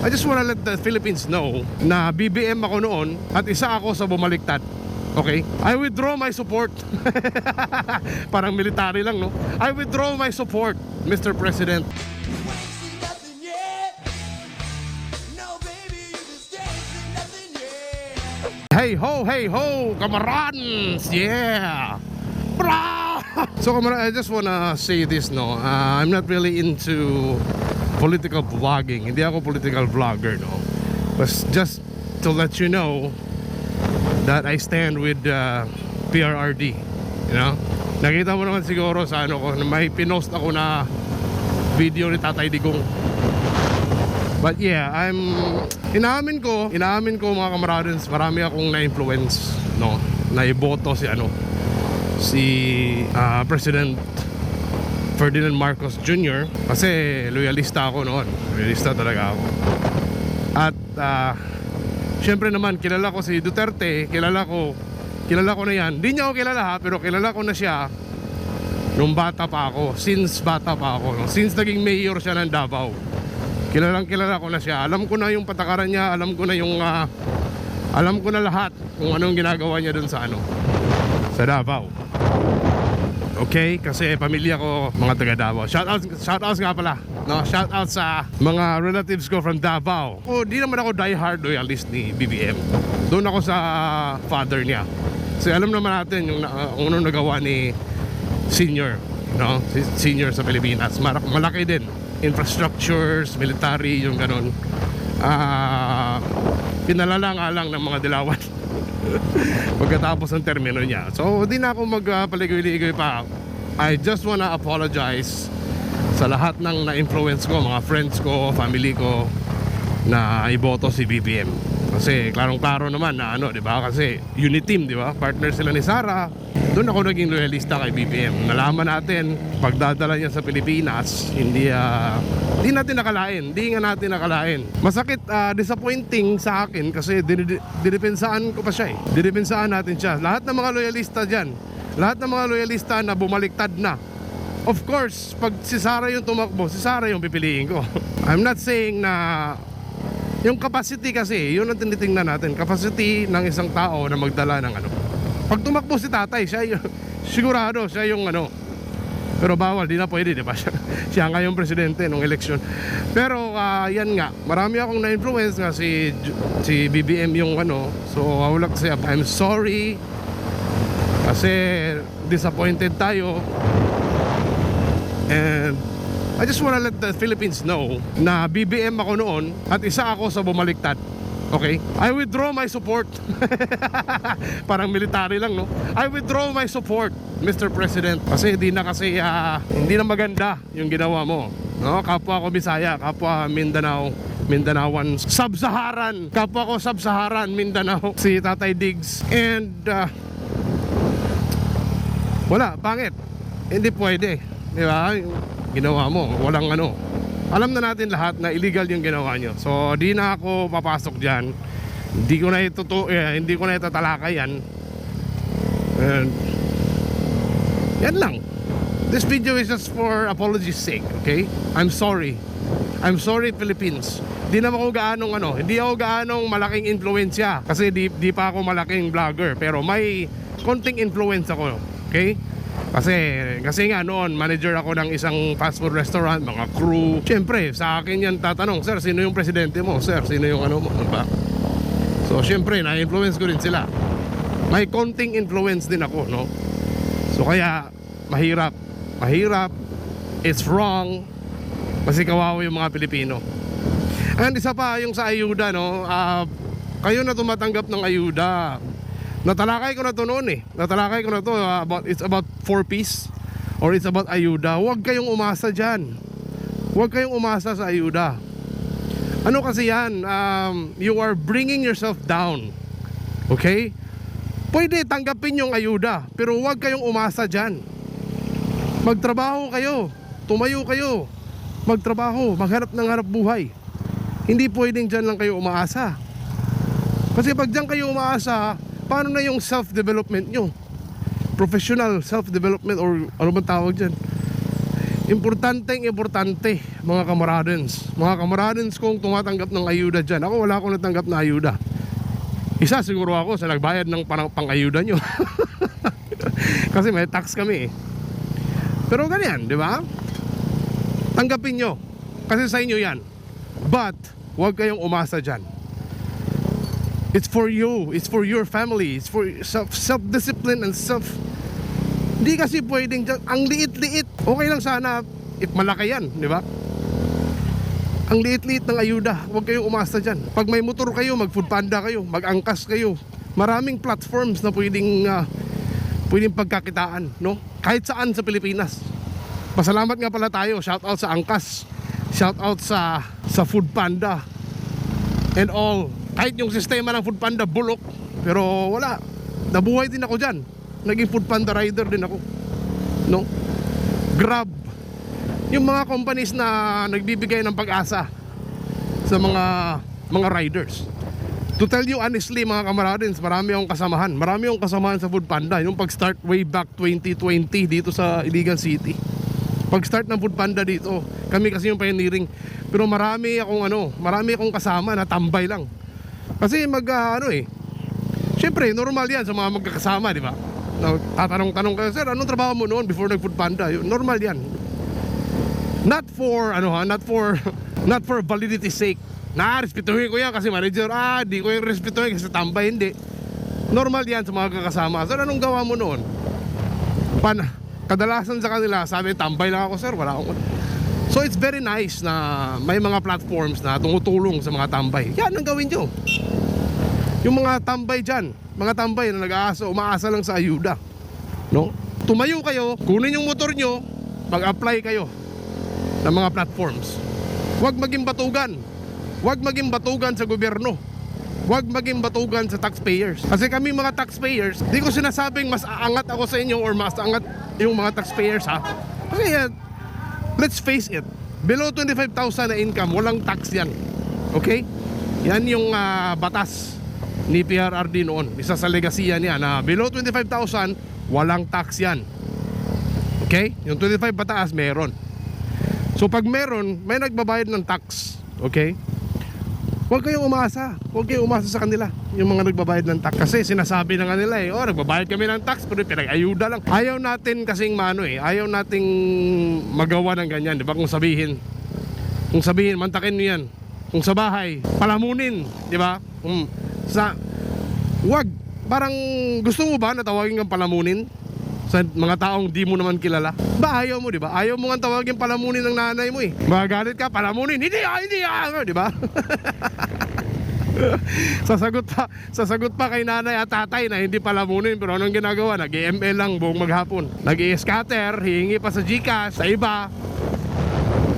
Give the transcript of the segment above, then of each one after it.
I just wanna let the Philippines know na BBM ako noon at isa ako sa bumaliktad. Okay? I withdraw my support. Parang military lang, no? I withdraw my support, Mr. President. Hey ho, hey ho, kamarans! Yeah! Bra! So kamara, I just wanna say this, no? Uh, I'm not really into political vlogging. Hindi ako political vlogger, no? But just to let you know that I stand with uh, PRRD, you know? Nakita mo naman siguro sa ano ko, may pinost ako na video ni Tatay Digong. But yeah, I'm inaamin ko, inaamin ko mga kamaradens, marami akong na-influence, no. Naiboto si ano si ah, President Ferdinand Marcos Jr. kasi loyalista ako noon. Loyalista talaga ako. At ah, syempre naman kilala ko si Duterte, kilala ko kilala ko na yan. Hindi niya ako kilala ha, pero kilala ko na siya nung bata pa ako, since bata pa ako, no? since naging mayor siya ng Davao kilalang kilala ko na siya alam ko na yung patakaran niya alam ko na yung ah, alam ko na lahat kung anong ginagawa niya dun sa ano sa Davao okay kasi pamilya ko mga taga Davao. Shout out shout out nga pala no? Shout out sa mga relatives ko from Davao. O di naman ako die hard loyalist ni BBM doon ako sa father niya. Kasi alam naman natin yung uh, kung anong nagawa ni senior no? Si- senior sa Pilipinas. Malaki din. Infrastructures military yung ganun. Ah pinalala nga lang ng mga dilawan pagkatapos ng termino niya so di na ako magpaligoy-ligoy pa I just wanna apologize sa lahat ng na-influence ko mga friends ko, family ko na iboto si BBM kasi klarong-klaro naman na ano, 'di ba? Kasi unit team, 'di ba? Partner sila ni Sara. Doon ako naging loyalista kay BBM. Nalaman natin pagdadala niya sa Pilipinas, hindi ah, hindi natin nakalain, hindi nga natin nakalain. Masakit, ah, disappointing sa akin kasi dinid- dinipensaan ko pa siya eh. Dinipensaan natin siya. Lahat ng mga loyalista diyan, lahat ng mga loyalista na bumaliktad na Of course, pag si Sara yung tumakbo, si Sara yung pipiliin ko. I'm not saying na yung capacity kasi, yun ang tinitingnan natin. Capacity ng isang tao na magdala ng ano. Pag tumakbo si tatay, siya yung, sigurado, siya yung ano. Pero bawal, di na pwede, di ba? Siya, nga yung presidente nung eleksyon. Pero ah, yan nga, marami akong na-influence nga si, si BBM yung ano. So, I would like to say, I'm sorry. Kasi disappointed tayo. And I just wanna let the Philippines know na BBM ako noon at isa ako sa bumaliktad. Okay? I withdraw my support. Parang military lang, no? I withdraw my support, Mr. President. Kasi hindi na kasi, ah, hindi na maganda yung ginawa mo. No? Kapwa ko Bisaya, kapwa Mindanao, Mindanaoan, Sub-Saharan, kapwa ko Sub-Saharan, Mindanao, si Tatay Diggs. And, ah, wala, pangit. Hindi pwede. Di ba? Ginawa mo, walang ano. Alam na natin lahat na illegal yung ginawa nyo. So, di na ako papasok dyan. Hindi ko na itutu eh, hindi ko na itatalakay yan. And, yan lang. This video is just for apology's sake, okay? I'm sorry. I'm sorry, Philippines. Di naman ako gaanong ano, hindi ako gaanong malaking influensya kasi di, di pa ako malaking vlogger pero may konting influence ako, okay? Kasi kasi nga noon manager ako ng isang fast food restaurant, mga crew. Siyempre, sa akin yan tatanong, "Sir, sino yung presidente mo? Sir, sino yung ano mo?" Diba? So, siyempre, na-influence ko rin sila. May konting influence din ako, no? So, kaya mahirap. Mahirap. It's wrong. Kasi kawawa yung mga Pilipino. And isa pa, yung sa ayuda, no? ah, kayo na tumatanggap ng ayuda. Natalakay ko na to noon eh. Natalakay ko na to ah, about, it's about 4 piece or it's about ayuda. Huwag kayong umasa dyan. Huwag kayong umasa sa ayuda. Ano kasi yan? Um, you are bringing yourself down. Okay? Pwede tanggapin yung ayuda, pero huwag kayong umasa dyan. Magtrabaho kayo. Tumayo kayo. Magtrabaho. Maghanap ng harap buhay. Hindi pwedeng dyan lang kayo umaasa. Kasi pag dyan kayo umaasa, paano na yung self-development nyo? Professional self-development or ano bang tawag dyan? Importanteng importante mga kamaradens. Mga kamaradens kong tumatanggap ng ayuda dyan. Ako wala akong natanggap na ayuda. Isa siguro ako sa nagbayad ng pang, pang-ayuda nyo. Kasi may tax kami eh. Pero ganyan, di ba? Tanggapin nyo. Kasi sa inyo yan. But, huwag kayong umasa dyan. It's for you. It's for your family. It's for self, self-discipline and self... Hindi kasi pwedeng. Ang liit-liit. Okay lang sana if malaki yan, di ba? Ang liit-liit ng ayuda. Huwag kayong umasa dyan. Pag may motor kayo, mag-food panda kayo, mag-angkas kayo. Maraming platforms na pwedeng, ah, pwedeng pagkakitaan, no? Kahit saan sa Pilipinas. Pasalamat nga pala tayo. Shout out sa angkas. Shout out sa, sa food panda. And all. Kahit yung sistema ng food panda, bulok. Pero wala. Nabuhay din ako dyan. Naging food panda rider din ako. No? Grab. Yung mga companies na nagbibigay ng pag-asa sa mga mga riders. To tell you honestly mga kamaradins, marami akong kasamahan. Marami akong kasamahan sa Food Panda. Yung pag-start way back 2020 dito sa Iligan City. Pag-start ng Food Panda dito, kami kasi yung pioneering. Pero marami akong ano, marami akong kasama na tambay lang. Kasi mag ah, ano eh, Siyempre, normal yan sa mga magkakasama, di ba? Tatanong-tanong kayo, sir, anong trabaho mo noon before nag-food panda? Normal yan. Not for, ano ha, not for, not for validity sake. Na, respetuhin ko yan kasi manager, ah, di ko yung respetuhin kasi tambay, hindi. Normal yan sa mga kakasama. Sir, anong gawa mo noon? Pan, kadalasan sa kanila, sabi, tambay lang ako, sir, wala akong... So it's very nice na may mga platforms na tumutulong sa mga tambay. Yan ang gawin nyo. Yung mga tambay dyan, mga tambay na nag-aasa, umaasa lang sa ayuda. No? Tumayo kayo, kunin yung motor nyo, mag-apply kayo ng mga platforms. Huwag maging batugan. Huwag maging batugan sa gobyerno. Huwag maging batugan sa taxpayers. Kasi kami mga taxpayers, di ko sinasabing mas aangat ako sa inyo or mas angat yung mga taxpayers ha. Kasi yan, let's face it, below 25,000 na income, walang tax yan. Okay? Yan yung ah, batas ni PRRD noon. Isa sa legacy yan yan na below 25,000, walang tax yan. Okay? Yung 25 pataas, meron. So pag meron, may nagbabayad ng tax. Okay? Huwag kayong umasa. Huwag kayong umasa sa kanila. Yung mga nagbabayad ng tax. Kasi sinasabi na nga nila eh, oh, nagbabayad kami ng tax, pero pinag-ayuda lang. Ayaw natin kasing mano eh. Ayaw nating magawa ng ganyan. Di ba? Kung sabihin, kung sabihin, mantakin nyo yan. Kung sa bahay, palamunin. Di ba? Kung sa, wag. Parang gusto mo ba na tawagin kang palamunin? Sa mga taong di mo naman kilala? Ba ayaw mo, di ba? Ayaw mo nga tawagin palamunin ng nanay mo eh. Magagalit ka, palamunin. Hindi ah, hindi ah, di ba? sasagot pa sasagot pa kay nanay at tatay na hindi palamunin pero anong ginagawa nag-ML lang buong maghapon nag-i-scatter hihingi pa sa Gcash sa iba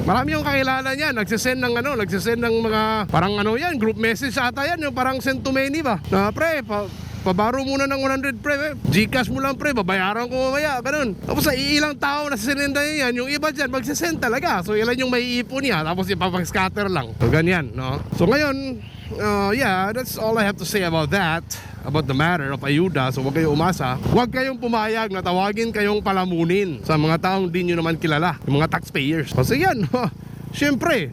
Marami yung kakilala niya, nagsisend ng ano, nagsisend ng mga parang ano yan, group message ata yan, yung parang send to many ba? Na pre, pa, pabaro muna ng 100 pre, eh. Gcash mo lang pre, babayaran ko mamaya, ganun. Tapos sa ilang tao na sinenda niya yan, yung iba dyan, magsisend talaga. So ilan yung may iipon niya, tapos ipapag-scatter lang. So ganyan, no? So ngayon, uh, yeah, that's all I have to say about that about the matter of ayuda so huwag kayong umasa huwag kayong pumayag na tawagin kayong palamunin sa mga taong di nyo naman kilala yung mga taxpayers kasi yan syempre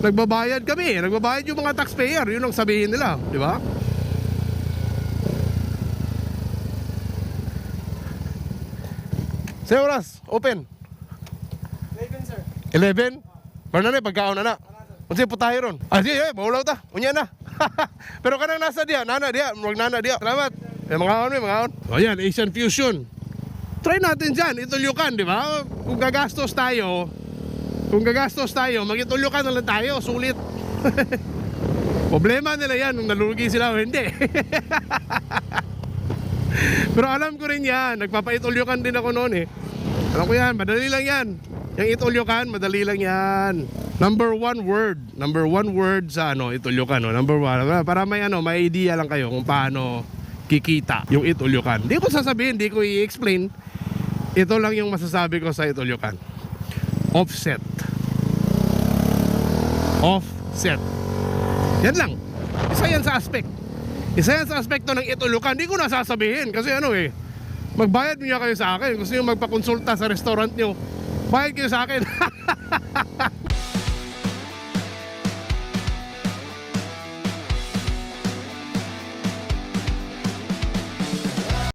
nagbabayad kami nagbabayad yung mga taxpayer yun ang sabihin nila di ba sa oras open 11 sir. 11 Pero na pagkaon na na Unsa po tayo ron? Ah, sige, eh, maulaw ta. Unya na. Pero kanang nasa diya, nana diya, wag nana diya. Salamat. Eh, mga on, mga on. O yan, Asian Fusion. Try natin dyan, itulyukan, di ba? Kung gagastos tayo, kung gagastos tayo, magitulyukan na lang tayo, sulit. Problema nila yan, kung nalugi sila o hindi. Pero alam ko rin yan, nagpapaitulyukan din ako noon eh. Alam ko yan, madali lang yan. Yung itulyukan, madali lang yan. Number one word. Number one word sa ano, itulyukan. No? Number one. Para may ano, may idea lang kayo kung paano kikita yung itulyukan. Hindi ko sasabihin, hindi ko i-explain. Ito lang yung masasabi ko sa itulyukan. Offset. Offset. Yan lang. Isa yan sa aspect. Isa yan sa aspekto ng itulyukan. Hindi ko nasasabihin kasi ano eh, magbayad niyo kayo sa akin. Gusto niyo magpakonsulta sa restaurant niyo. Bayad kayo sa akin.